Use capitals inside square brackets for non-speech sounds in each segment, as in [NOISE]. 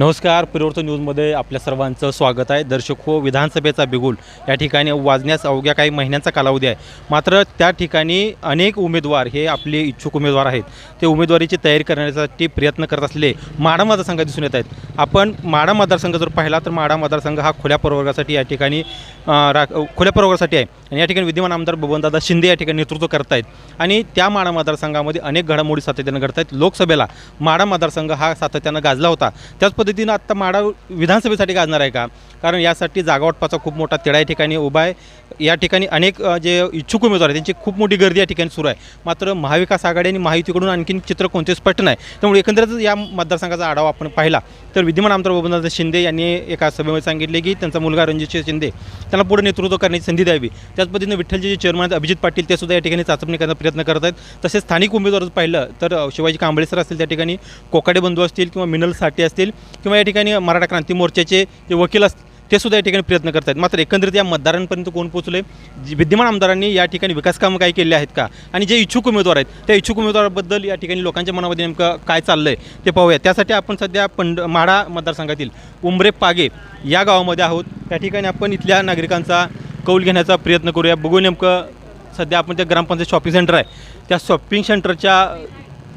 नमस्कार परिवर्तन न्यूजमध्ये आपल्या सर्वांचं स्वागत आहे. दर्शक हो विधानसभेचा बिगुल. या ठिकाणी वाजण्यास अवघ्या काही महिन्यांचा कालावधी आहे. मात्र त्या ठिकाणी अनेक उमेदवार हे आपले इच्छुक उमेदवार आहेत. ते उमेदवारीची तयारी करण्यासाठी प्रयत्न करत असले माडा मतदारसंघ दिसून येत आहेत. आपण माडा मतदारसंघ जर पाहिला तर माडा मतदारसंघ हा खुल्या प्रवर्गासाठी या ठिकाणी रा खुल्या प्रवर्गासाठी आहे. आणि या ठिकाणी विद्यमान आमदार बबनदादा शिंदे या ठिकाणी नेतृत्व करत आहेत. आणि त्या माडा मतदारसंघामध्ये अनेक घडामोडी सातत्यानं घडत आहेत. लोकसभेला माडा मतदारसंघ हा सातत्यानं गाजला होता. त्याच पद्धतीनं आत्ता माडा विधानसभेसाठी गाजणार आहे का? कारण यासाठी जागावाटपाचा खूप मोठा तिढा या ठिकाणी उभा आहे. या ठिकाणी अनेक जे इच्छुक उमेदवार आहेत त्यांची खूप मोठी गर्दी या ठिकाणी सुरू आहे. मात्र महाविकास आघाडी आणि महायुतीकडून आणखीन चित्र कोणते स्पष्ट नाही. त्यामुळे एकंदरीत या मतदारसंघाचा आढावा आपण पाहिला. तर विद्यमान आमदार बबनदादा शिंदे यांनी एका सभेमध्ये सांगितले की त्यांचा मुलगा रणजित शिंदे त्यांना पुढे नेतृत्व करण्याची संधी द्यावी. त्याच पद्धतीने विठ्ठलचे जे चेअरमन आहेत अभिजित पाटील ते सुद्धा या ठिकाणी चाचपणी करण्याचा प्रयत्न करत आहेत. तसेच स्थानिक उमेदवार पाहिलं तर शिवाजी कांबळे सर असतील त्या ठिकाणी कोकाडे बंधू असतील किंवा मिनल साठे असतील किंवा या ठिकाणी मराठा क्रांती मोर्चाचे जे वकील असतील ते सुद्धा या ठिकाणी प्रयत्न करत आहेत मात्र एकंदरीत या मतदारांपर्यंत कोण पोहोचले विद्यमान आमदारांनी या ठिकाणी विकासकामं काही केले आहेत का? आणि जे इच्छुक उमेदवार आहेत त्या इच्छुक उमेदवाराबद्दल या ठिकाणी लोकांच्या मनामध्ये नेमकं काय चाललं आहे ते पाहूया त्यासाठी आपण सध्या पंड माढा मतदारसंघातील उंबरे पागे या गावामध्ये आहोत. त्या ठिकाणी आपण इथल्या नागरिकांचा कौल घेण्याचा प्रयत्न करूया. बघू नेमकं सध्या आपण त्या ग्रामपंचायत शॉपिंग सेंटर आहे. त्या शॉपिंग सेंटरच्या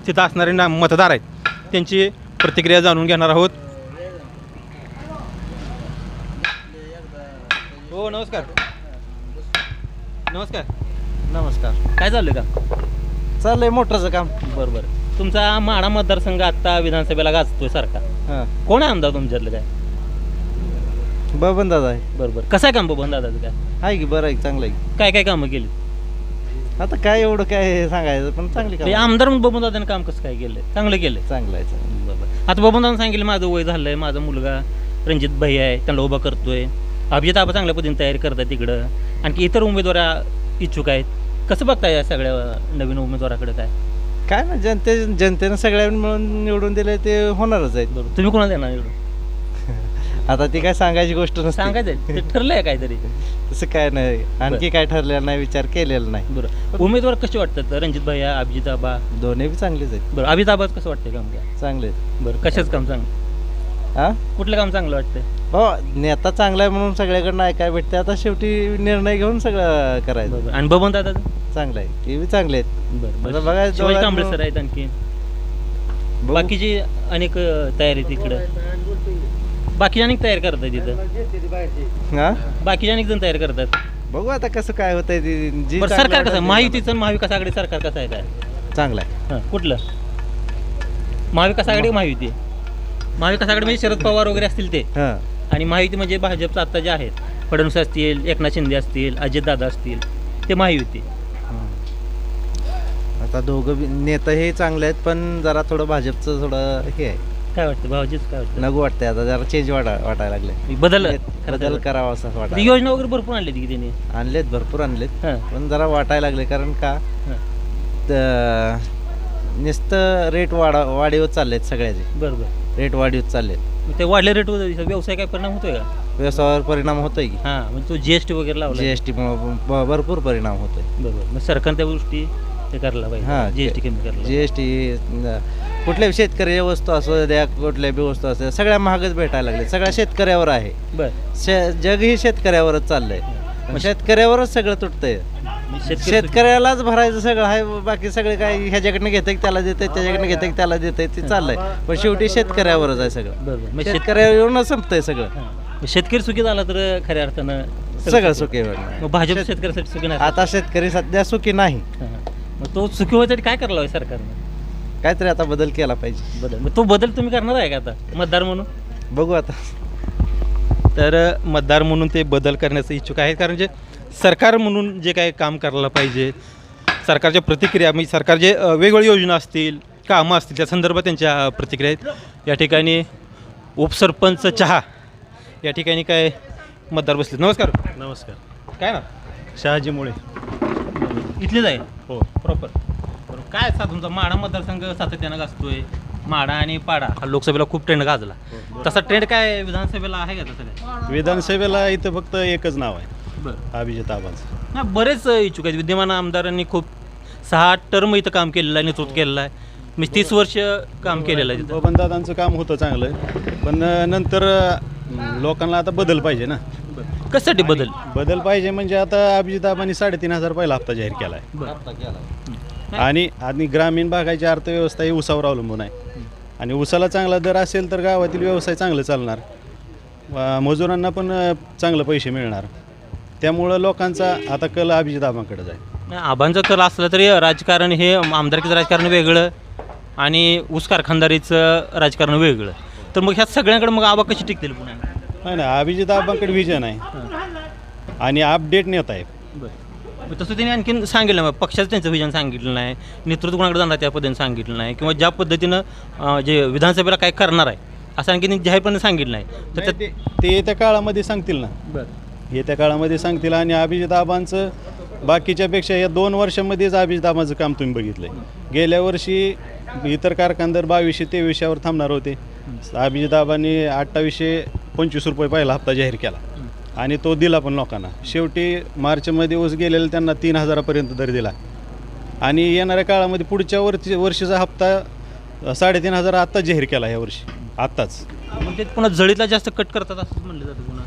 तिथं असणारे ना मतदार आहेत त्यांची प्रतिक्रिया जाणून घेणार आहोत. हो नमस्कार. नमस्कार. नमस्कार. काय चाललं का? चाललंय मोटरचं काम. बरं बरं. तुमचा माडा मतदारसंघ आत्ता विधानसभेला गाजतोय सारखा. हां. कोण आहे आमदार तुमच्यातलं काय? बबन दादा आहे. बरं बरं. कसं आहे काम बबन दादाचं काय? आहे की बरं आहे चांगलं आहे. काय काय कामं केली? आता काय एवढं काय सांगायचं पण चांगली ते काम. आमदार म्हणून बबन दादाने काम कसं काय केलं चांगलं केलं चांगलं आहे चांगलं बरोबर आता बबन दादा सांगितलं माझं वय झालंय माझा मुलगा रणजित भाई आहे त्यांना उभा करतोय. अभिजित आबा चांगल्या पद्धतीने तयारी करतात तिकडं. आणखी इतर उमेदवार इच्छुक आहेत. कसं बघताय या सगळ्या नवीन उमेदवाराकडे काय? काय ना जनते जनतेनं सगळ्यांनी मिळून निवडून दिले ते होणारच आहेत. बरोबर तुम्ही कोणाला देणार एवढं [LAUGHS] आता ती काय सांगायची गोष्ट नसते. सांगायचं ते ठरलंय काहीतरी. [LAUGHS] तसं काय नाही. आणखी काय ठरलेलं नाही विचार केलेला नाही. बरं. उमेदवार कसे वाटतात? रणजित भैया अभिजित आबा? दोन्ही बी चांगलेच आहेत. बरं अभिजित आबाच कसं वाटतंय काम काय चांगले आहेत. बरं कशाच काम चांगलं? हा कुठलं काम चांगलं वाटतंय? हो नेता चांगला आहे म्हणून सगळ्याकडनं ऐकाय भेटते आता शेवटी निर्णय घेऊन सगळं करायचं. आणि बबन दादा चांगलं आहे. ते बी चांगले आहेत. बरं आता बघा, शिवाजी कांबळे सर आहेत आणखी. बघू. बाकीची अनेक अं, तयारी तिकडं बाकीचे अनेक तयार करतात तिथं हा? बाकीचे अनेक जण तयार करतात. बघू आता कसं काय होतंय ते. जी बरं चांगलं सरकार कसं ते महायुतीचं आणि महाविकास आघाडी सरकार कसं आहे काय. चांगलं आहे. हां कुठलं? महाविकास आघाडी महायुती? महाविकास आघाडी म्हणजे शरद पवार वगैरे असतील ते. हां. आणि महायुती म्हणजे भाजपचं आता जे आहेत फडणवीस असतील एकनाथ शिंदे असतील अजितदादा असतील ते महायुती. आता दोघं बी- नेता हे चांगले आहेत पण जरा थोडं भाजपचं थोडं हे आहे. काय वाटतं? भाऊजीच काय वाटतं? नगू वाटतंय आता जरा चेंज वाटा वाटायला लागले. बदल बदल करावा असं ती वाटायला योजना वगैरे भरपूर आणली की त्यांनी? आणलेत भरपूर आणलेत. हां. पण जरा वाटायला लागले कारण का? हां. त- नुसतं रेट वाढा वाढीवर चाललेत सगळ्याचे. बरं बरं रेट वाढीवर चाललेत. मग ते वाढले रेट व्यवसाय काय परिणाम होतोय का? व्यवसायावर परिणाम होतोय की. हां म्हणजे तो जीएसटी वगैरे लावला जीएसटी भरपूर परिणाम होतोय. बरोबर. मग सरकारने त्या गोष्टी हे करायला हां, पाहिजे जीएसटी कमी करायला जीएसटी कुठल्या शेतकरी वस्तू असो द्या कुठल्या बी वस्तू असो सगळ्या महागच भेटायला लागले सगळ्या शेतकऱ्यावर आहे. बरं. शे जगही शेतकऱ्यावरच चाललंय. पण शेतकऱ्यावरच सगळं तुटतंय. मग शेतकऱ्यालाच भरायचं सगळं आहे बाकी सगळे काय ह्याच्याकडनं घेते त्याला देते त्याच्याकडनं घेते त्याला देते ते चाललंय. पण शेवटी शेतकऱ्यावरच आहे सगळं. मग शेतकऱ्यावरूनच संपतंय सगळं. शेतकरी सुखी झाला तर खऱ्या अर्थानं सगळं सुखी. मग भाजप शेत- शेतकऱ्यासाठी सुखी नाही. आता शेतकरी सध्या सुखी नाही. मग तो सुखी व्हायसाठी काय करायला हवं सरकारनं? काहीतरी आता बदल केला पाहिजे. बदल. मग तो बदल तुम्ही करणार आहे का आता? मतदार म्हणून? बघू आता. तर मतदार म्हणून ते बदल करण्याचं इच्छुक आहेत कारण जे सरकार म्हणून जे काही काम करायला पाहिजे सरकारच्या प्रतिक्रिया म्हणजे सरकार जे अ, वेगवेगळ्या योजना असतील कामं असतील त्या संदर्भात त्यांच्या प्रतिक्रिया आहेत. या ठिकाणी उपसरपंच चहा या ठिकाणी काय मतदार बसले. नमस्कार. नमस्कार. काय ना शहाजी मुळे. इथलेच आहे? हो. प्रॉपर. बरोबर काय सा तुमचा माडा मतदारसंघ सातत्यानं गाजतोय? माडा आणि पाडा हा लोकसभेला खूप ट्रेंड गाजला. तसा ट्रेंड काय विधानसभेला आहे का तसं काय? विधानसभेला इथं फक्त एकच नाव आहे. बरं. अभिजित आबांचं ना बरेच इच्छुक आहेत. विद्यमान आमदारांनी खूप सहा टर्म इथं काम केलेलं आहे नेतृत्व केलेलं आहे. म्हणजे तीस वर्ष काम केलेलं आहे तिथं. बबनदादांचं काम होतं चांगलं पण अं, नंतर अं, लोकांना आता बदल पाहिजे ना. कशासाठी बदल? बदल पाहिजे म्हणजे आता अभिजिताबांनी साडेतीन हजार पहिला हप्ता जाहीर केला आहे आणि आणि ग्रामीण भागाची अर्थव्यवस्था ही उसावर अवलंबून आहे. आणि उसाला चांगला दर असेल तर गावातील व्यवसाय चांगलं चालणार. व मजुरांना पण अं, चांगलं पैसे मिळणार. त्यामुळं लोकांचा आता कल अभिजिताबांकडे जाईल. नाही, आबांचं कल असलं तरी राजकारण हे आमदारकीचं राजकारण वेगळं आणि ऊस कारखानदारीचं राजकारण वेगळं. तर मग ह्या सगळ्यांकडे मग आबा कशी टिकतील पुन्हा? नाही ना अभिजिताबांकडे विजन आहे आणि अपडेट नेत आहे मग तसं त्यांनी आणखीन सांगितलं मग पक्षाचं त्यांचं विजन सांगितलं नाही नेतृत्व कोणाकडे जाणार त्या पद्धतीने सांगितलं नाही किंवा ज्या पद्धतीनं अं, जे विधानसभेला काय करणार आहे असं आणखी जाहीरपणे सांगितलं नाही. तर नाही, ते ते येत्या काळामध्ये सांगतील ना. त्यात येत्या काळामध्ये सांगतील आणि अभिजिताबांचं बाकीच्यापेक्षा या दोन वर्षामध्येच अभिजिताबांचं काम तुम्ही बघितलं आहे गेल्या वर्षी इतर कारखानदार बावीसशे तेवीसशेवर थांबणार होते. अभिजिताबांनी अठ्ठावीसशे पंचवीस रुपये पहिला हप्ता जाहीर केला. आणि तो दिला पण लोकांना. शेवटी मार्चमध्ये ऊस गेलेला त्यांना तीन हजारापर्यंत दर दिला. आणि येणाऱ्या काळामध्ये पुढच्या वर्षी वर्षीचा हप्ता साडेतीन हजार आत्ताच जाहीर केला ह्या वर्षी. आत्ताच. म्हणजे पुन्हा जळीतला जास्त कट करतात असं म्हणलं जातं पुन्हा.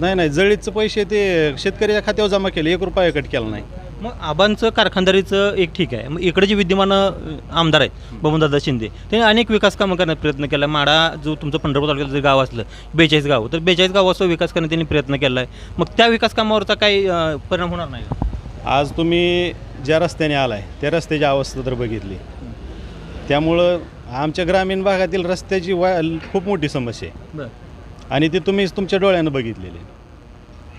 नाही नाही जळीतचं पैसे ते शेतकऱ्याच्या खात्यावर जमा केले एक रुपया कट केला नाही. मग आबांचं कारखानदारीचं एक ठीक आहे. मग इकडे जे विद्यमान आमदार आहेत बबनदादा शिंदे त्यांनी अनेक विकास कामं करण्याचा प्रयत्न केला. माडा जो तुमचं पंढरपूर तालुक्यात जे गाव असलं बेचाळीस गाव तर बेचाळीस गावाचा विकास करण्याचा त्यांनी प्रयत्न केला आहे मग त्या विकास कामावरचा काही अ, परिणाम होणार नाही का? आज तुम्ही ज्या रस्त्याने आलाय त्या रस्त्याची अवस्था तर बघितली. त्यामुळं आमच्या ग्रामीण भागातील रस्त्याची वा खूप मोठी समस्या आहे. बरं. आणि ती तुम्ही तुमच्या डोळ्यानं बघितलेली.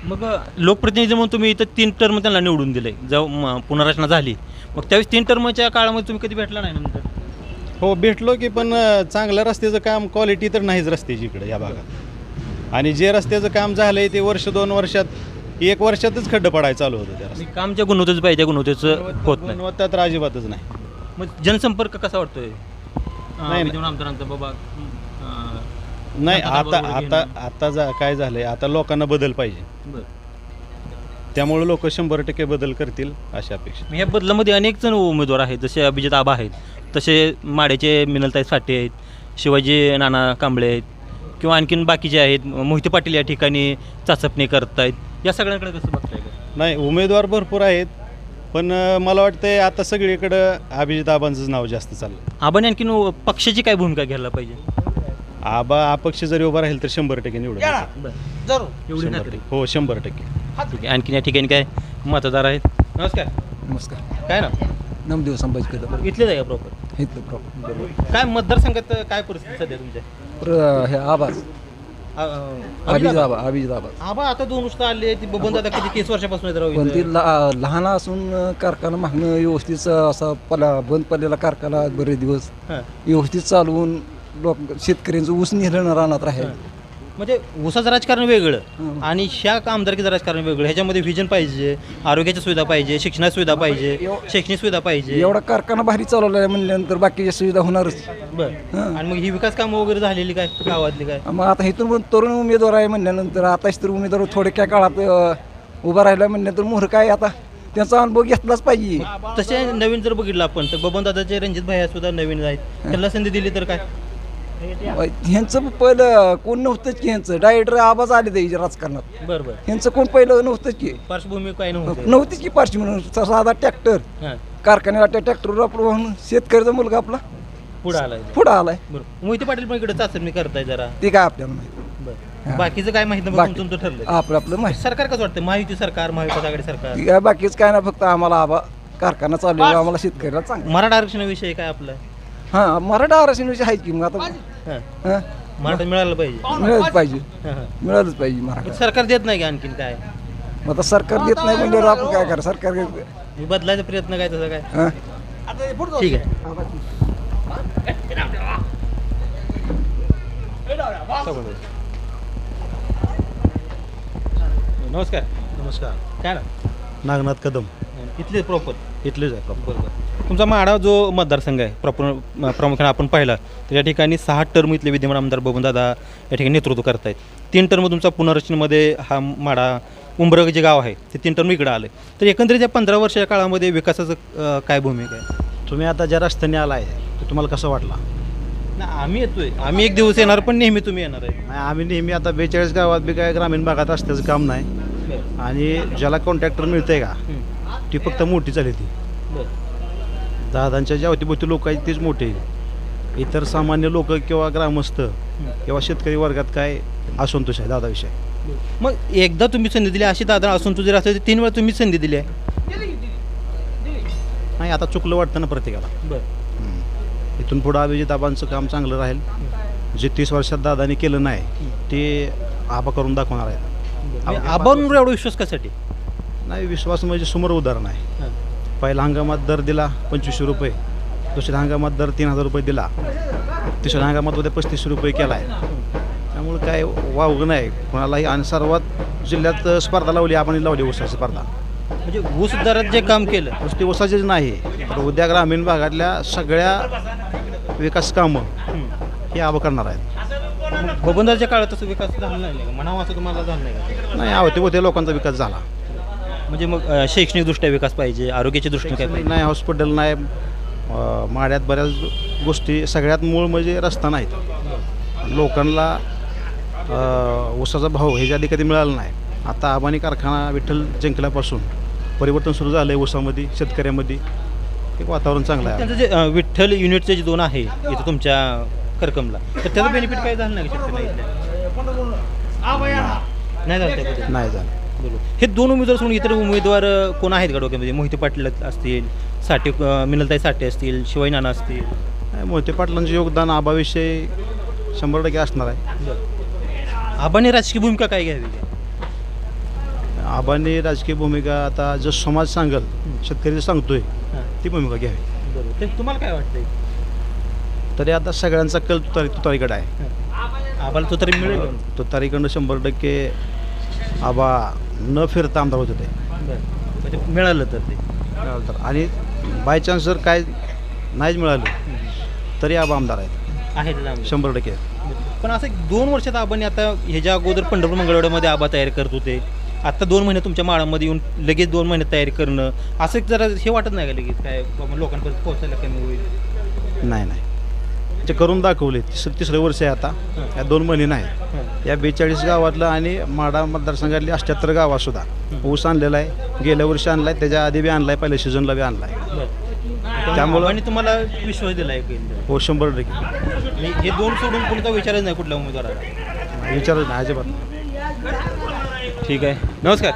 मग लोकप्रतिनिधी म्हणून तुम्ही इथं तीन टर्म त्यांना निवडून दिले. जेव्हा पुनर्रचना झाली. मग त्यावेळेस तीन टर्मच्या काळामध्ये तुम्ही कधी भेटला नाही नंतर? हो भेटलो की पण अं, चांगल्या रस्त्याचं काम क्वालिटी तर नाहीच रस्त्याची इकडे या भागात. आणि जे रस्त्याचं काम झालं आहे ते वर्ष दोन वर्षात एक वर्षातच खड्डं पडायला चालू होतं त्या आणि काम ज्या गुणवत्तेचं पाहिजे गुणवत्तेचं होत नाही. गुणवत्ता तर अजिबातच नाही. मग जनसंपर्क कसा वाटतोय? नाही. आमदारांचा बाबा. नाही आता आता आता जा काय झालंय? आता लोकांना बदल पाहिजे. त्यामुळे लोक शंभर टक्के बदल करतील अशा अपेक्षा. या बदलामध्ये अनेक जण उमेदवार आहेत जसे अभिजित आबा आहेत तसे माड्याचे मिनलताई साठे आहेत शिवाजी नाना कांबळे आहेत किंवा आणखीन बाकीचे आहेत मोहिते पाटील या ठिकाणी चाचपणी करतायत या सगळ्यांकडे कसं बघताय नाही उमेदवार भरपूर आहेत पण अं, मला वाटतंय आता सगळीकडं अभिजित आबांचंच नाव जास्त चाललं आबाने आणखीन पक्षाची काय भूमिका घ्यायला पाहिजे? आबा अपक्ष जरी उभा राहील तर शंभर टक्के निवडून येतील. एवढी शंभर खात्री टक्के. हो शंभर टक्के. ठीक आहे. आणखीन या ठिकाणी काय मतदार आहेत? नमस्कार. नमस्कार. काय ना नामदेव संभाजी कदम आहे का प्रॉपर इथलं प्रॉपर काय मतदारसंघात काय परिस्थिती सध्या तुमच्या? प्र हे आवाज अ- अ- अभिजित आबा अभिजित आवाज आबा. आता दोन आले ती बबन दादा किती तीस वर्षापासून पण इथं. ला लहान असून कारखाना मागणं व्यवस्थित असा पला बंद पडलेला कारखाना बरेच दिवस हां. व्यवस्थित चालवून लोक शेतकऱ्यांचं ऊस नेलं राहणार आहे म्हणजे ऊसाचं राजकारण वेगळं. आणि ह्या आमदारकीचं राजकारण वेगळं. ह्याच्यामध्ये व्हिजन पाहिजे आरोग्याची सुविधा पाहिजे शिक्षणाची सुविधा पाहिजे शैक्षणिक सुविधा पाहिजे. एवढा कारखाना भारी चालवला आहे म्हणल्यानंतर बाकीच्या सुविधा होणारच. बरं. आणि मग ही विकास कामं वगैरे झालेली काय? गावातली काय? मग आता इथून पण तरुण उमेदवार आहे म्हणल्यानंतर आताच तर उमेदवार थोडक्या काळात उभा राहिला म्हणल्यानंतर मोहर काय आता? त्यांचा अनुभव घेतलाच पाहिजे. तसे नवीन जर बघितलं आपण तर बबन दादाचे रणजित भैया सुद्धा नवीन आहेत. त्यांना संधी दिली तर काय? ह्यांचं पहिलं कोण नव्हतंच की ह्यांचं? डायरेक्टर आवाज आले ते राजकारणात बरं बरं. ह्यांचं कोण पहिलं नव्हतंच की? पार्श्वभूमी काय नव्हतं? नव्हतीच की पारशी म्हणून सा- साधा ट्रॅक्टर कारखान्याला त्या ट्रॅक्टरवर वापरून शेतकऱ्याचा मुलगा आपला. पुढं आलाय. पुढं आलाय. बरं. मोहिते पाटील पण इकडे चाचणी करताय जरा. ते काय आपल्याला माहिती. बाकीचं काय माहिती नाही तुमचं ठरलं आपलं आपलं माहिती. सरकार कसं वाटतं महायुती सरकार महाविकास आघाडी सरकार? बाकीच काय ना फक्त आम्हाला आबा कारखाना चालू आहे आम्हाला शेतकऱ्याला चांगलं. मराठा आरक्षणाविषयी काय आपलं? हां मराठा आरक्षण विषय आहे की मग आता? हां. हां. मराठा मिळालं पाहिजे. मिळालंच पाहिजे. हां. मिळालंच पाहिजे मराठा. सरकार देत नाही का आणखीन काय? मग आता सरकार देत नाही म्हणजे आपण काय करा? सरकार बदलायचा प्रयत्न काय तसं काय? हां. ठीक आहे. नमस्कार. नमस्कार. काय ना नागनाथ कदम. इथले प्रॉपर इथलेच आहे बरोबर तुमचा माडा जो मतदारसंघ आहे प्रॉपर प्रामुख्याने आपण पाहिला तर या ठिकाणी सहा टर्म इथले विद्यमान आमदार बबनदादा या ठिकाणी नेतृत्व करतायत. तीन टर्म तुमचा पुनर्रचनेमध्ये हा माडा उंबरग जे गाव आहे ते तीन टर्म इकडं आले तर एकंदरीत या पंधरा वर्षाच्या काळामध्ये विकासाचं काय भूमिका आहे? तुम्ही आता ज्या रस्त्याने आलाय तुम्हाला कसं वाटला? नाही आम्ही येतोय. आम्ही एक दिवस येणार पण नेहमी तुम्ही येणार आहे. नाही आम्ही नेहमी आता बेचाळीस गावात बी काय ग्रामीण भागात रस्त्याचं काम नाही. आणि ज्याला कॉन्ट्रॅक्टर मिळतंय का ती फक्त मोठी चालली ती. दादांच्या ज्या अवतीभोवती लोक आहेत तीच मोठी इतर सामान्य लोक किंवा ग्रामस्थ किंवा शेतकरी वर्गात काय असंतोष आहे दादाविषयी? मग एकदा तुम्ही संधी दिली अशी दादा असून तुझे असते तीन वेळा तुम्ही संधी दिली आहे. नाही आता चुकलं वाटतं ना प्रत्येकाला. हम्म. इथून पुढं अभिजित आबांचं काम चांगलं राहील. जे तीस वर्षात दादाने केलं नाही ते आबा करून दाखवणार आहे आबांवर एवढा विश्वास कशासाठी? नाही विश्वास म्हणजे समोर उदाहरण आहे. पहिल्या हंगामात दर दिला पंचवीसशे रुपये. दुसऱ्या हंगामात दर तीन हजार रुपये दिला. तिसऱ्या हंगामात उद्या पस्तीसशे रुपये केला आहे त्यामुळे काय वावगं नाही. कोणालाही आणि सर्वात जिल्ह्यात स्पर्धा लावली आपण लावली ऊसाची स्पर्धा. म्हणजे ऊस दरात जे काम केलं. नुसती ऊसाचीच नाही. तर उद्या ग्रामीण भागातल्या सगळ्या विकास कामं हे आबा करणार आहेत. बबनदारच्या काळात तसं विकास झाला नाही म्हणावं असं तुम्हाला झालं नाही का? नाही आवते होते लोकांचा विकास झाला. म्हणजे मग अं, शैक्षणिकदृष्ट्या विकास पाहिजे आरोग्याच्या दृष्टीने काय पाहिजे? नाही हॉस्पिटल नाही अं, माड्यात बऱ्याच गोष्टी सगळ्यात मूळ म्हणजे रस्ता नाहीत. लोकांना अं, ऊसाचा भाव ह्याच्या आधी कधी मिळाला नाही आता आबानी कारखाना विठ्ठल जिंकल्यापासून परिवर्तन सुरू झालं आहे ऊसामध्ये शेतकऱ्यामध्ये. एक वातावरण चांगलं आहे. त्यांचं जे अं, विठ्ठल युनिटचे जे दोन आहे इथं तुमच्या करकमला तर त्याचं बेनिफिट काय झालं नाही का शेतकऱ्याला इथल्या? नाही झालं. त्याबद्दल नाही झालं. हे दोन उमेदवार सोडून इतर उमेदवार कोण आहेत का डोक्यामध्ये? मोहिते पाटील असतील साठे मिनलताई साठे असतील शिवाई नाना असतील? मोहिते पाटलांचं योगदान आबाविषयी शंभर टक्के असणार आहे. आबाने राजकीय भूमिका काय घ्यावी? आबांनी राजकीय भूमिका आता जो समाज सांगल शेतकरी सांगतोय ती भूमिका घ्यावी. तुम्हाला काय वाटतंय? तरी आता सगळ्यांचा कल तुतारी तुतारीकडे आहे. आबाला तो तरी मिळेल तुतारीकडनं शंभर टक्के आबा न फिरता आमदार होते ते म्हणजे मिळालं तर ते. मिळालं तर. आणि बाय चान्स जर काय नाहीच मिळालं तरी आबा आमदार आहेत. आहेत लांब शंभर टक्के. पण असं एक दोन वर्षात आबांनी आता ह्याच्या अगोदर पंढरपूर मंगळवेढ्यामध्ये आबा तयारी करत होते. आता दोन महिने तुमच्या माळामध्ये येऊन लगेच दोन महिने तयारी करणं असं एक जरा हे वाटत नाही का लगेच? काय बाबा लोकांपर्यंत पोहोचायला कमी होईल? नाही नाही. ते करून दाखवले तिसरं तिसरं वर्ष आहे आता. या दोन महिने नाही. या बेचाळीस गावातलं आणि माडा मतदारसंघातली अठ्ठ्याहत्तर गावातसुद्धा ऊस आणलेला आहे गेल्या वर्षी आणलाय त्याच्या आधी बी आणलाय पहिल्या सीझनला बी आणलाय. त्यामुळे आबांनी तुम्हाला विश्वास दिला आहे हो शंभर टक्के. आणि हे दोन सोडून कोणता विचारच नाही कुठल्या उमेदवाराला? विचारच नाही अजिबात. ठीक आहे. नमस्कार.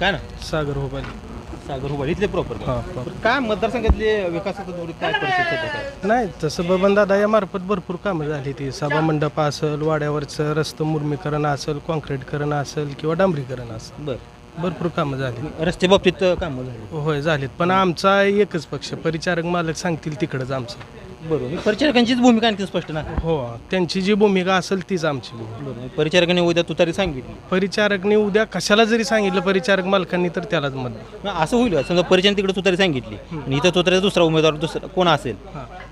काय ना? सागर होबाली. सागर हुबाळ इथले प्रॉपर हां. काय मतदारसंघातले विकासाचं दौरी काय परिस्थिती काय नाही तसं बबनदादा या मार्फत भरपूर कामं झाली ती. सभामंडप असेल वाड्यावरचं रस्तं मुर्मीकरण असेल कॉन्क्रीटकरण असेल किंवा डांबरीकरण असेल. बरं. भरपूर कामं झाली. रस्ते बाबतीत कामं झाली. होय झालीत. पण आमचा एकच पक्ष परिचारक मालक सांगतील तिकडंच आमचं. बरोबर. परिचारकांचीच भूमिका आणखी स्पष्ट ना? हो त्यांची जी भूमिका असेल तीच आमची. भूमिका बरोबर परिचारकांनी उद्या तुतारी सांगितली. परिचारकने उद्या कशाला जरी सांगितलं परिचारक मालकांनी तर त्यालाच मत मग असं होईल का? समजा परिचारक तिकडे तुतारी सांगितली आणि इथं तुतारी दुसरा उमेदवार दुसरा कोण असेल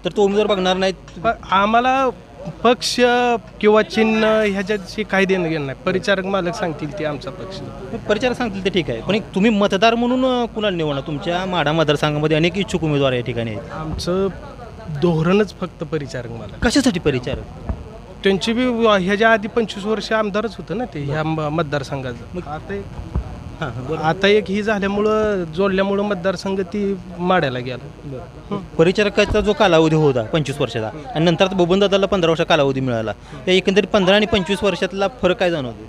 तर तो उमेदवार बघणार नाही. पण आम्हाला पक्ष किंवा चिन्ह ह्याच्याशी काही देणं घेणं नाही. परिचारक मालक सांगतील ते आमचा पक्ष. परिचारक सांगतील ते ठीक आहे. पण एक तुम्ही मतदार म्हणून अं, कुणाला निवडणार? तुमच्या माढा मतदारसंघामध्ये अनेक इच्छुक उमेदवार या ठिकाणी आहेत. आमचं धोरणच फक्त परिचारक मालक. कशासाठी परिचारक? त्यांची बी ह्याच्या आधी पंचवीस वर्ष आमदारच होतं ना ते ह्या म- मतदारसंघाचं. आता एक- हां हां आता एक ही झाल्यामुळं जोडल्यामुळं मतदारसंघ ती माड्याला गेला. परिचारकाचा जो कालावधी होता पंचवीस वर्षाचा आणि नंतर आता बबनदादाला पंधरा वर्ष कालावधी मिळाला या एकंदरीत पंधरा आणि पंचवीस वर्षातला फरक काय जाणवतो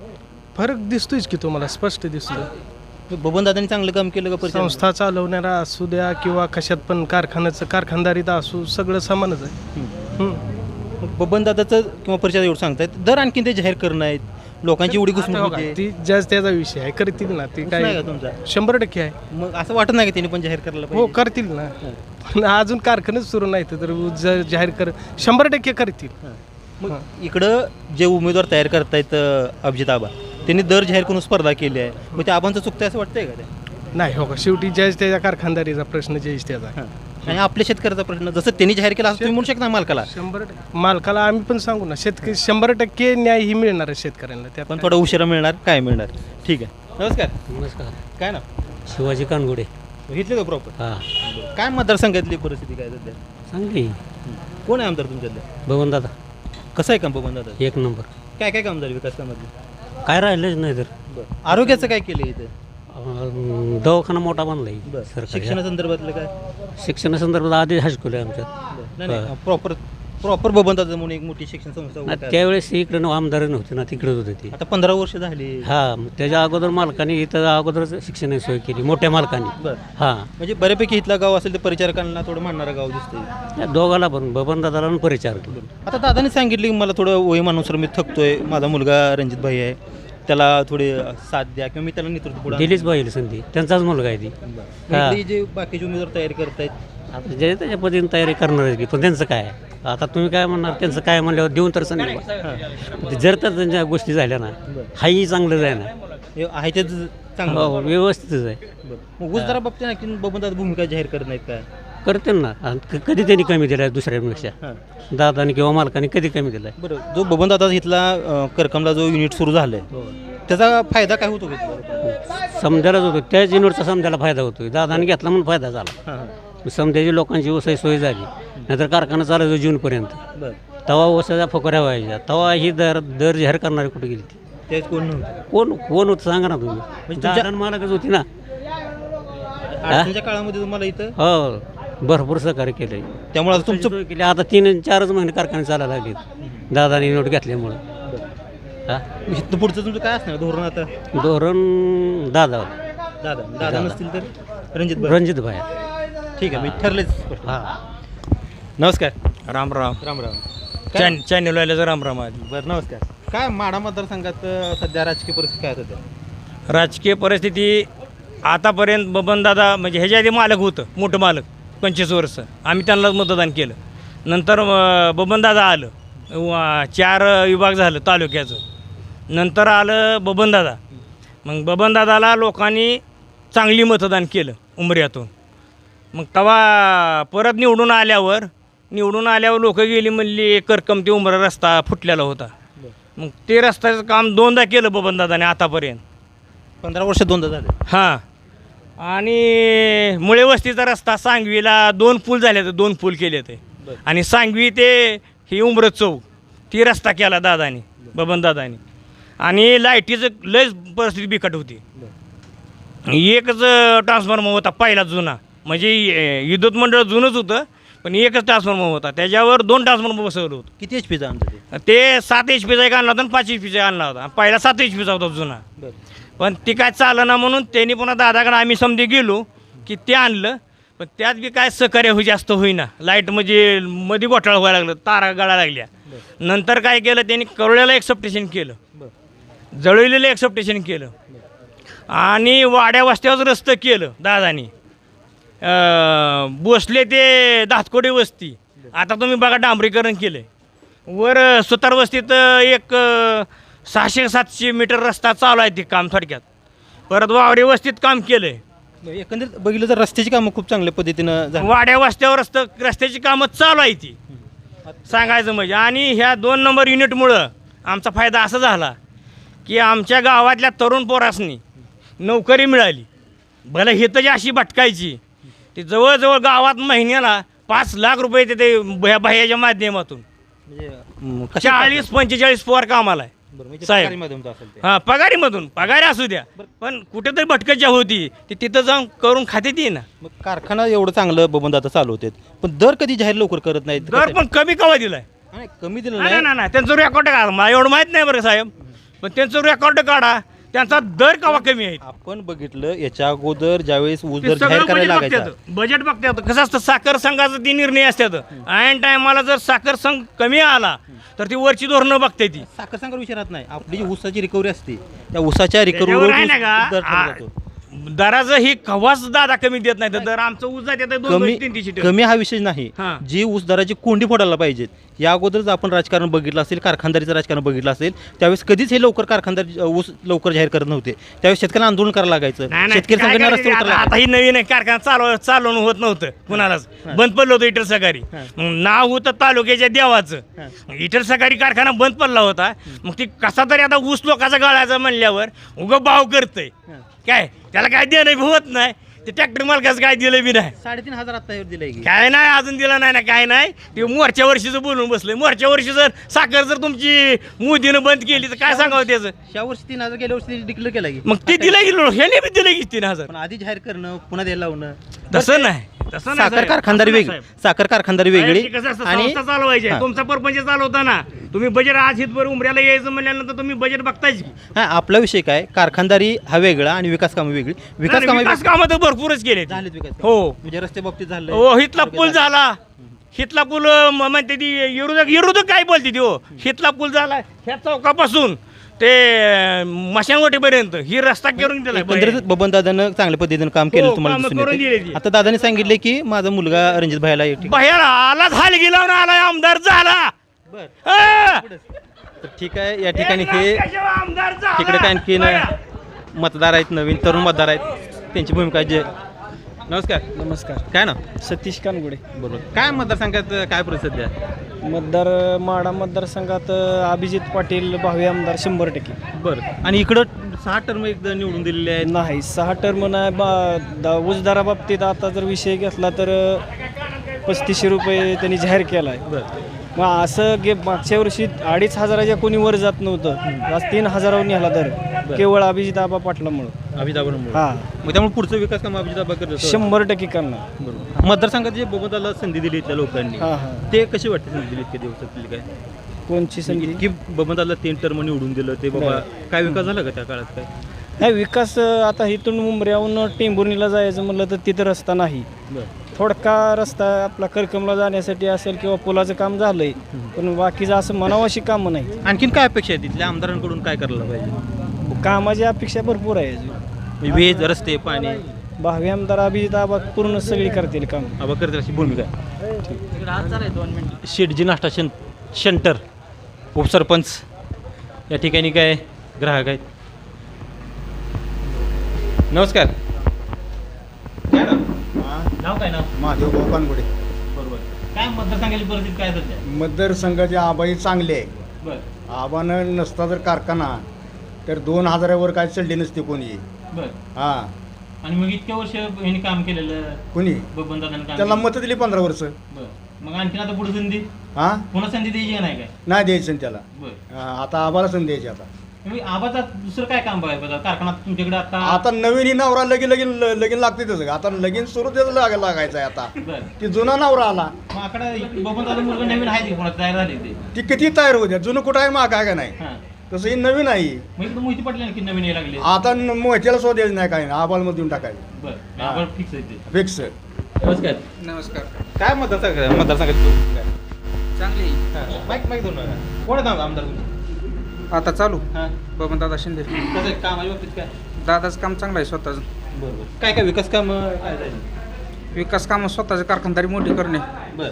फरक दिसतोयच की तुम्हाला स्पष्ट दिसतो बबनदादांनी चांगलं काम केलं का संस्था चालवणारा असू द्या किंवा कशात पण कारखान्याचं कारखानदारीत असू सगळं समानच आहे. हम्म. बबनदादाचं किंवा परिचारक एवढं सांगतायत दर आणखीन ते जाहीर करणं आहेत लोकांची एवढी बघा, होते. ती ज्याच त्याचा विषय आहे करतील ना ती नाही काय का तुमचा? शंभर टक्के आहे. मग असं वाटत नाही का त्यांनी पण जाहीर करायला हो पाहिजे? करतील ना. पण अजून कारखानेच सुरू नाही तर जर जाहीर कर शंभर टक्के करतील. मग इकडं जे उमेदवार तयार करतायत अं, अभिजित आबा त्यांनी दर जाहीर करून स्पर्धा केली आहे. मग ते आबांचं चुकतंय असं वाटतंय का ते? नाही हो का? शेवटी ज्याच त्याच्या कारखानदारीचा प्रश्न ज्याच त्याचा. आणि आपल्या शेतकऱ्याचा प्रश्न जसं त्यांनी जाहीर केला असं तुम्ही म्हणू शकता मालकाला. शंभर टक्के मालकाला आम्ही पण सांगू ना शेतकरी शंभर टक्के न्याय ही मिळणार आहे शेतकऱ्यांना. त्या पण थोडा उशिरा मिळणार काय मिळणार? ठीक आहे. नमस्कार. नमस्कार. काय ना शिवाजी कानगुडे. घेतले का प्रॉपर हां. काय मतदारसंघातली परिस्थिती काय सध्या? चांगली. कोण आहे आमदार तुमच्यातलं? बघून दादा कसं आहे काम बबन दादा एक नंबर. काय काय काम झालं विकास कामातलं? काय राहिलंच नाही तर. आरोग्याचं काय केलं इथं? अं, दवाखाना मोठा सरकारी. शिक्षणासंदर्भातलं काय? शिक्षणासंदर्भात आधी हायस्कूल आहे आमच्यात. नाही नाही प्रॉपर प्रॉपर बबन दादा म्हणून एक मोठी शिक्षण संस्था उभी आणि आहे. त्यावेळेस इकडे आमदार नव्हते ना तिकडेच होते ती. आता पंधरा वर्ष झाली. हा मग त्याच्या अगोदर मालकाने इथं अगोदरच शिक्षणाची सोय केली मोठ्या मालकाने. बरं. हा. म्हणजे बऱ्यापैकी इथलं गाव असेल तर परिचारकांना थोडं मानणारं गाव दिसतंय. या दोघाला पण बबन दादाला पण परिचार आता दादाने सांगितले की मला थोडं वयमानुसार मी थकतोय माझा मुलगा रणजित भाई आहे. त्याला थोडी साथ द्या किंवा मी त्याला नेतृत्व पुढे दिलीच पाहिजे संधी. त्यांचाच मुलगा आहे ती. जे बाकीचे उमेदवार तयारी करतायत. आता जे त्याच्या पद्धतीने तयारी करणार आहे की पण त्यांचं काय आता तुम्ही काय म्हणणार त्यांचं काय म्हणल्यावर देऊन तर बा. जर तर त्यांच्या गोष्टी झाल्या ना हाही चांगलंच आहे ना. हे आहे ते चांगलं. हो, व्यवस्थितच आहे. मग ऊस दरा बाबतीत आणखी बबन दादा भूमिका जाहीर करत नाहीत काय करते ना. आणि क- कधी त्यांनी कमी दिलाय दुसऱ्यांपेक्षा? हां. दादाने किंवा मालकाने कधी कमी दिलाय? बरं जो बबन दादा इथला अं, करकमला जो युनिट सुरू झालाय त्याचा फायदा काय होतो का इथला? समजायलाच होतो. त्याच युनिटचा समजायला फायदा होतो दादाने घेतला म्हणून फायदा झाला. हां हां. समजायची लोकांची ओसाई सोय झाली. नाहीतर कारखाना चालायचो जूनपर्यंत. बरं. तवा ओसाच्या फकोऱ्या व्हायच्या. तवा ही दर दर जाहीर करणारी कुठे गेली ती? कोण नव्हतं? कोण कोण होतं सांगा ना तुम्ही. तुमच्या- दादा मालकच होती ना. अडचणीच्या काळामध्ये तुम्हाला इथं? हो. भरपूर सहकार्य केलंय. त्यामुळे आता तुमचं केली. आता तीन चारच महिने कारखाने चालायला लागलेत. दादाने नोट घेतल्यामुळं. हा इथनं पुढचं तुमचं काय असणार? धोरण आता? धोरण दादा. दादा. दादा नसतील तर रणजित रणजित भाई ठीक आहे मी ठरलेच स्पष्ट. हा. नमस्कार. राम राम. राम राम. चॅन चॅनल वाल्याचं राम राम आहे बरं नमस्कार. काय माडा मतदारसंघात अं, सध्या राजकीय परिस्थिती काय आहे सध्या? राजकीय परिस्थिती आतापर्यंत बबनदादा म्हणजे ह्याच्या आधी मालक होतं मोठं मालक पंचवीस वर्ष. आम्ही त्यांनाच मतदान केलं. नंतर अं, बबनदादा आलं. वा- चार विभाग झालं तालुक्याचं. नंतर आलं बबनदादा मग बबनदादाला लोकांनी चांगली मतदान केलं उमऱ्यातून. मग तेव्हा परत निवडून आल्यावर निवडून आल्यावर लोक गेली म्हणली करकम ते उमरा रस्ता फुटलेला होता. मग ते रस्त्याचं काम दोनदा केलं बबनदादाने आतापर्यंत. पंधरा वर्ष दोनदा झाले. हां. आणि मुळे वस्तीचा रस्ता सांगवीला दोन पूल झाले तर दोन पूल केले ते आणि सांगवी ते ही उमरत चौक ती रस्ता केला दादानी बबनदादानी आणि लाईटीचं लयच परिस्थिती बिकट होती. एकच ट्रान्सफॉर्मर होता पहिला जुना. म्हणजे विद्युत मंडळ जुनंच होतं. पण एकच ट्रान्सफॉर्मर होता. त्याच्यावर दोन ट्रान्सफॉर्मर बसवलं होतं. किती एच पीचा आमचं ते? ते सात एच पीचा एक आणला होता आणि पाच एच पीचा आणला होता. पहिला सात एच पीचा होता जुना. बरं. पण ती काय चालं ना म्हणून त्यांनी पुन्हा दादाकडे आम्ही समजे गेलो की ते आणलं पण त्यात बी काय सहकार्य हो जास्त होईना. लाइट म्हणजे मध्ये घोटाळा व्हायला लागलं तारा गळा लागल्या. नंतर काय केलं त्यांनी करोड्याला एक सबस्टेशन केलं. जळवलेलं एक सबस्टेशन केलं. आणि वाड्या वस्त्यावर रस्तं केलं दादानी. अं, बसले ते दातकोडी वस्ती. आता तुम्ही बघा डांबरीकरण केलं वर अं, सुतार वस्तीत अं, एक अं, सहाशे सातशे मीटर रस्ता चालू आहे ते काम थोडक्यात. परत वावरे वस्तीत काम केलं एकंदरीत बघितलं तर रस्त्याची कामं खूप चांगल्या पद्धतीनं झाली. वाड्या वस्त्यावर रस्त रस्त्याची कामं चालू आहे ती. सांगायचं म्हणजे आणि ह्या दोन नंबर युनिटमुळं आमचा फायदा असा झाला की आमच्या गावातल्या तरुण पोरासनी नोकरी मिळाली. भले हितं जी अशी भटकायची ती जवळजवळ गावात महिन्याला पाच लाख रुपये ते ते भया भयाच्या माध्यमातून. म्हणजे कशा चाळीस पंचेचाळीस पोर कामाला आहे. बरं म्हणजे साहेब. सरकारी माध्यमातून असेल ते. हां पगारीमधून पगारी असू द्या. पण कुठेतरी भटकच्या होती. ती तिथं जाऊन करून खाते ती ना. मग कारखाना एवढं चांगलं बबन दादा चालू होते. पण दर कधी जाहीर लवकर करत नाहीत? दर पण कमी कवा दिलाय? नाही, कमी दिलं नाही नाही. नाही नाही त्यांचं रेकॉर्ड काढा. मला एवढं माहीत नाही बरं साहेब. पण त्यांचं रेकॉर्ड काढा. त्यांचा दर कवा कमी आहे? आपण बघितलं याच्या अगोदर ज्यावेळेस ऊस ते दर जाहीर सगळं करायला बजेट लागायचा. बघतात बजेट बघतात कसं असतं साखर संघाचा ती निर्णय असतात ऐन टायमाला जर साखर संघ कमी आला तर ती वरची धोरणं बघते ती. साखर सांगा विचारात नाही. आपली जी ऊसाची रिकव्हरी असते त्या ऊसाच्या त्याच्यावर आहे ना रिकव्हरी का? दराचं ही कवाच दादा कमी देत नाही. तर दर आमचं ऊस जाते दोन कमी दोन तीन तीनशे टन. कमी हा विषय नाही. हां. जी ऊस दराची कोंडी फोडायला पाहिजेत या अगोदरच आपण राजकारण बघितलं असेल कारखानदारीचं राजकारण बघितलं असेल त्यावेळेस कधीच हे लवकर कारखानदारी ऊस लवकर जाहीर करत नव्हते. त्यावेळेस शेतकऱ्यांना आंदोलन करायला लागायचं. नाही, नाही, शेतकरी काय संघटना करायचं? रस्त्यावर आता ही नवीन आहे. कारखाना चालव चालवणं होत नव्हतं. कुणालाच. बंद पडलं होतं इटर सकाळी मग नाव होतं तालुक्याच्या देवाचं. इटर सकाळी कारखाना बंद पडला होता. मग ती कसा तरी आता ऊस लोकांचा गाळायचा म्हणल्यावर उगं भाव करतंय. काय? त्याला काय देणं बी होत नाही. ते ट्रॅक्टर मालकाचं काय दिलं बी नाही. साडेतीन हजार आत्ता दिलंय की. काय नाही अजून दिलं नाही ना काय नाही. ते मोरच्या वर्षीचं बोलून बसलंय मोरच्या वर्षी जर साखर जर तुमची मोदीनं बंद केली तर काय सांगावं त्याचं? या वर्षी तीन हजार गेल्या वर्षी डिक्लेअर केला की. मग ते दिलं गेलो ह्याने बी दिलं की तीन हजार? पण आधी जाहीर करणं पुन्हा द्यायला लावणं. तसं नाही. तसं नाही साखर साहेब. कारखानदारी नाही, वेगळी साहेब. साखर कारखानदारी वेगळी कसं असतं, आणि संस्था चालवायची. तुमचा परपंच चालवताना तुम्ही बजेट आज हितभर उमऱ्याला यायचं म्हणल्यानंतर तुम्ही बजेट बघतायच की. हा आपला विषय काय कारखानदारी हा वेगळा आणि विकास कामं वेगळी विकास नाही, कामं विकास कामं तर भरपूरच केले झालेत विकास कामं. हो म्हणजे रस्ते बाबतीत झालं हो हितला पूल झाला हितला पूल अं, म- म्हणते ती विरोधक विरोधक काय बोलते ती हो हितला पूल झाला ह्या चौकापासून ते मशानवटीपर्यंत ही रस्ता करून दिला एकंदरीत बबन दादानं चांगल्या पद्धतीनं काम केलं हो, तुम्हाला कामं दिसून करून येते. आता दादाने सांगितले की माझा मुलगा रणजित भाईला एक ठिकाणी- बाहेर आला झाल गेला आला आमदार झाला. हा! तर ठीक आहे या ठिकाणी हे कशावर आमदार झाला? तिकडे काय आणखीन बघा. मतदार आहेत नवीन तरुण मतदार आहेत. त्यांची भूमिका जे नमस्कार. नमस्कार. काय ना सतीश कानगुडे. बरोबर. काय मतदारसंघात काय परिस्थिती आहे? मतदार माडा मतदारसंघात अभिजित पाटील भावी आमदार शंभर टक्के. बरं. आणि इकडं सहा टर्म एकदा निवडून दिलेले आहेत. नाही सहा टर्म नाही बा दा उजदारा बाबतीत आता जर विषय घेतला तर पस्तीसशे रुपये त्यांनी जाहीर केला आहे बरं. मग असं गे मागच्या वर्षी अडीच हजाराच्या कोणी वर जात नव्हतं. आज तीन हजारावर निघाला तर. केवळ अभिजित आबा पाटलामुळं. अभिदाबामुळे हा. मग त्यामुळे पुढचं विकास काम अभिजित करत शंभर टक्के करणार. बरोबर. मतदारसंघात जे बबनदाला संधी दिली इथल्या लोकांनी हा हा. ते कशी वाटते संधी दिली इतक्या दिवसातली काय? कोणची संधी? की बबनदाला तीन टर्म निवडून दिलं ते बाबा काय विकास झाला का त्या काळात काय? नाही विकास अं, आता इथून मुंबऱ्याहून टेंभुर्णीला जायचं म्हणलं तर तिथं रस्ता नाही. बरं. थोडका रस्ता आपला करकमला जाण्यासाठी असेल किंवा पुलाचं काम झालंय पण बाकीचं असं म्हणावं कामं नाही आणखीन काय अपेक्षा आहे तिथल्या आमदारांकडून काय करायला पाहिजे? कामाची अपेक्षा भरपूर आहे अजून. वीज रस्ते पाणी. भावी आमदार अभिजित आबा पूर्ण सगळी करतील काम. आबा करतील अशी भूमिका. आहे शेटजी नाश्ता शन शेंटर उपसरपंच. या ठिकाणी काय ग्राहक आहेत? नमस्कार. काय नाव? नाव काय नाव? महादेव भाऊ कानगुडे बरोबर. काय मतदारसंघाची परिस्थिती काय सध्या? मतदारसंघाचे आबाई चांगले आहे बर. आबानं नसता जर कारखाना तर दोन हजारावर काय चढली नसते कोणी. बर. हा. आणि मग इतक्या वर्ष यांनी काम केलेलं? कोणी? बबन त्याला. मतं दिली पंधरा वर्ष. बर. मग आणखीन आता पुढे संधी? हा? पुन्हा संधी द्यायची का नाही काय? नाही द्यायचं ना त्याला. बर. हा, आता आबाला संधी द्यायची आता. तुम्ही आबाचा दुसरं काय काम बघायचं? कारखाना तुमच्याकडे आता आता नवीन ही नवरा लगीन लगीन लगीन लागते तसं. आता लगीन सुरू त्याचं लाग लागायचं आहे आता. बर. ती जुना नवरा आला. मग आकडा बबन दादा मुलगा नवीन आहे ते कोणाचं? तयार झाले ते? ती किती तयार होत्या जुनं कुठं आहे माग आहे का नाही? हां. तसं ही नवीन आहे. मग इकडे मोहिती पाटील की नवीन यायला लागले? आता न- मोठ्याला शोध द्यायचं नाही काय नाही. आबाला मध्ये देऊन टाकायचं. बर. फिक्स आहे ते. फिक्स नमस्कार. नमस्कार. काय मतदारसंघ मतदारसंघात चांगली माईक माईक दोन कोण आहे आमदार तुमचे आता चालू. हां. बबन दादा शिंदे. कसं आहे? कामाच्या बाबतीत काय दादाचं काम चांगलं आहे स्वतःचं. बरोबर काय काय विकास काम काय झालं? विकास कामं स्वतःचं कारखानदारी मोठी करणे. बर.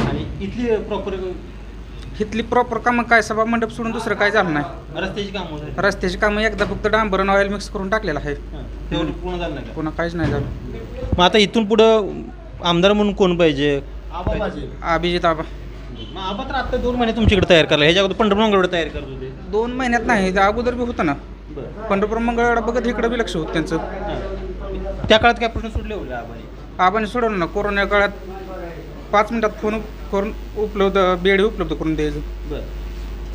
आणि इथली प्रॉपर इथली प्रॉपर कामं काय? सभा मंडप सोडून दुसरं काय झालं नाही? रस्त्याची कामं झाली रस्त्याची कामं एकदा फक्त डांबरन ऑइल मिक्स करून टाकलेलं आहे. हां, तेवढं पूर्ण झालं नाही का? पुन्हा काहीच नाही झालं. मग आता इथून पुढं आमदार म्हणून कोण पाहिजे? आबा पाहिजे. अभिजित आबा. मग आबा तर आता दोन महिने तुमच्याकडे तयार करायला ह्याच्या अगोदर पंढरपूर तयार करत होते. दोन महिन्यात नाही अगोदर बी होतं ना. बरं. पंढरपूर मंगळवार बघत इकडं बी लक्ष होतं त्यांचं. हां. त्या काळात काय प्रश्न सुटले होते आबाने? आबाने सोडवलं ना कोरोना काळात पाच मिनिटात फोन करून उपलब्ध बेड उपलब्ध करून द्यायचं. बरं.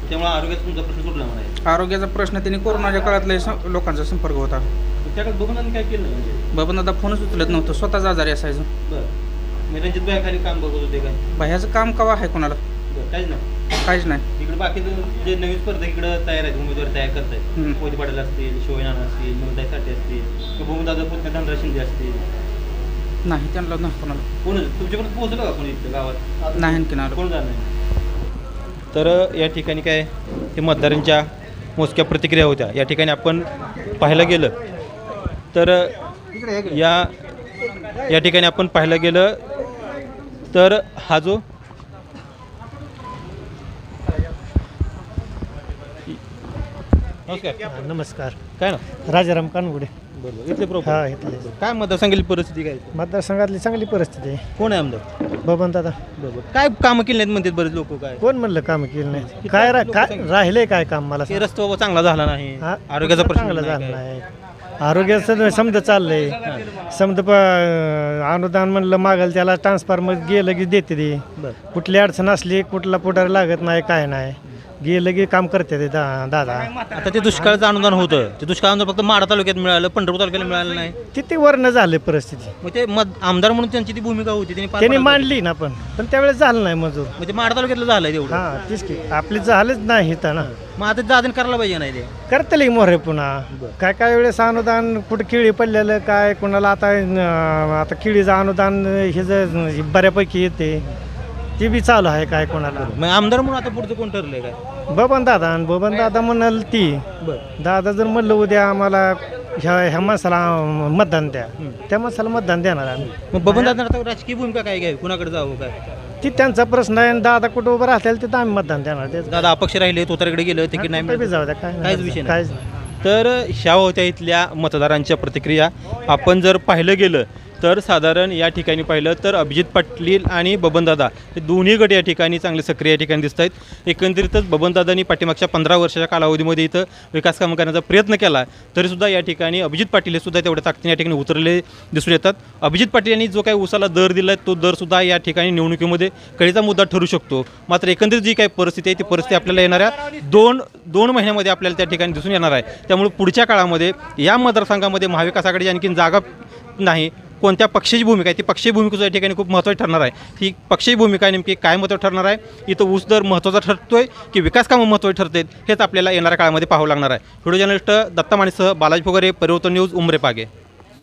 त्यामुळे आरोग्याचा तुमचा प्रश्न सुटला म्हणायचा. आरोग्याचा प्रश्न त्यांनी कोरोनाच्या काळात लय सं- लोकांचा संपर्क होता. काळात बघून काय केलं म्हणजे? बाबा दादा फोनच उचलत नव्हतं स्वतःच आजारी असायचं. बरं. मी रणजित भाई खाली काम बघत होते काय? बाह्याचं काम कवा आहे कोणाला? बरं काहीच नाही. काहीच नाही. इकडे बाकीचं जे नवीन स्पर्धक इकडे तयार आहेत उमेदवार तयार करत आहेत हम्म. मोदी पाटील असतील नाना असतील नोंदाई साठी असतील किंवा भूमदादा पुत्र धनराज शिंदे असतील. नाही त्यांना नाही कोणाला. कोण? तुमच्याकडे पोहोचलं का कोणी इथं गावात? नाही आणखीन आलं. कोण तर या ठिकाणी काय हे मतदारांच्या मोजक्या प्रतिक्रिया होत्या. या ठिकाणी आपण पाहायला गेलं तर या या ठिकाणी आपण पाहायला गेलं तर हा जो नमस्कार. नमस्कार काय ना राजाराम कानगुडे. बरोबर. इथले प्रॉपर हा इथले. काय मतदारसंघाची परिस्थिती काय? मतदारसंघातली चांगली परिस्थिती आहे. कोण आहे आमदार? बबन दादा. बरोबर. काय कामं केली नाहीत म्हणतात बरेच लोक काय? कोण म्हणलं काम केलं नाही? काय रा काय राहिलंय काय काम मला हे रस्ता बाबा चांगला झाला नाही. हा? आरोग्याचा प्रश्न चांगलं नाही झालं काय. नाही. आरोग्याचं समजा चाललंय. समजा प अनुदान म्हणलं मागल त्याला ट्रान्सफॉर्मर गेलं की देते ते. कुठली अडचण असली कुठला पुढारी लागत नाही काय नाही. गेलं की काम करते ते दा दादा. आता ते दुष्काळाचं अनुदान होतं. ते दुष्काळ अनुदान फक्त माडा तालुक्यात मिळालं पंढरपूर तालुक्याला मिळालं नाही. किती वर्ण झाले परिस्थिती? मग ते मत आमदार म्हणून त्यांची ती भूमिका होती त्यांनी पार त्यांनी पाडलं. मांडली ना पण पण त्यावेळेस झालं नाही मजूर. मग ते माडा तालुक्यातलं झालंय तेवढं. हां तेच की. आपली झालंच नाही इथं ना. मग आता दादन करायला पाहिजे नाही ते. करतले मोरे पुन्हा. काय काय वेळेस अनुदान कुठं किळी पडलेलं काय कोणाला आता अं, आता किळीचं अनुदान हे जे बऱ्यापैकी येते. ते बी चालू आहे काय कोणाला? मग आमदार म्हणून आता पुढचं कोण ठरलंय काय? बबन दादा आणि बबन दादा म्हणाल ती दादा जर म्हणलं उद्या आम्हाला ह्या ह्या माणसाला मतदान द्या. त्या माणसाला मतदान देणार आम्ही. मग बबन दादा आता राजकीय भूमिका काय घ्यावी कुणाकडे जावं काय? ती त्यांचा प्रश्न आहे आणि दादा कुठं उभं राहतील तिथं आम्ही मतदान देणार. तेच दादा अपक्ष राहिले तोतारकडे गेलं नाही कुठं बी मिळालं. जाऊ द्या काय नाही. काहीच विषय नाही. काहीच नाही. तर ह्या होत्या इथल्या मतदारांच्या प्रतिक्रिया. आपण जर पाहिलं गेलं तर साधारण या ठिकाणी पाहिलं तर अभिजित पाटील आणि बबनदादा हे दोन्ही गट या ठिकाणी चांगले सक्रिय या ठिकाणी दिसत आहेत. एकंदरीतच बबनदादांनी पाठीमागच्या पंधरा वर्षाच्या कालावधीमध्ये इथं विकास कामं करण्याचा प्रयत्न केला. तरीसुद्धा या ठिकाणी अभिजित पाटील हे सुद्धा तेवढ्या ताकदीने या ठिकाणी उतरले दिसून येतात. अभिजित पाटील यांनी जो काही उसाला दर दिला आहे तो दरसुद्धा या ठिकाणी निवडणुकीमध्ये कळीचा मुद्दा ठरू शकतो. मात्र एकंदरीत जी काही परिस्थिती आहे ती परिस्थिती आपल्याला येणाऱ्या दोन दोन महिन्यामध्ये आपल्याला त्या ठिकाणी दिसून येणार आहे. त्यामुळे पुढच्या काळामध्ये या मतदारसंघामध्ये महाविकास आणखी जागा नाही. कोणत्या पक्षाची भूमिका आहे? ती पक्षी भूमिका या ठिकाणी खूप महत्त्वाची ठरणार आहे. ही पक्षी भूमिका नेमकी काय महत्त्व ठरणार आहे? इथं ऊस दर महत्त्वाचा ठरतो आहे की विकास कामं महत्त्वाची ठरतात हेच आपल्याला येणाऱ्या काळामध्ये पाहावं लागणार आहे. व्हिडिओ जर्नलिस्ट दत्ता माणीसह बालाजी फुगरे परिवर्तन न्यूज उमरे पागे.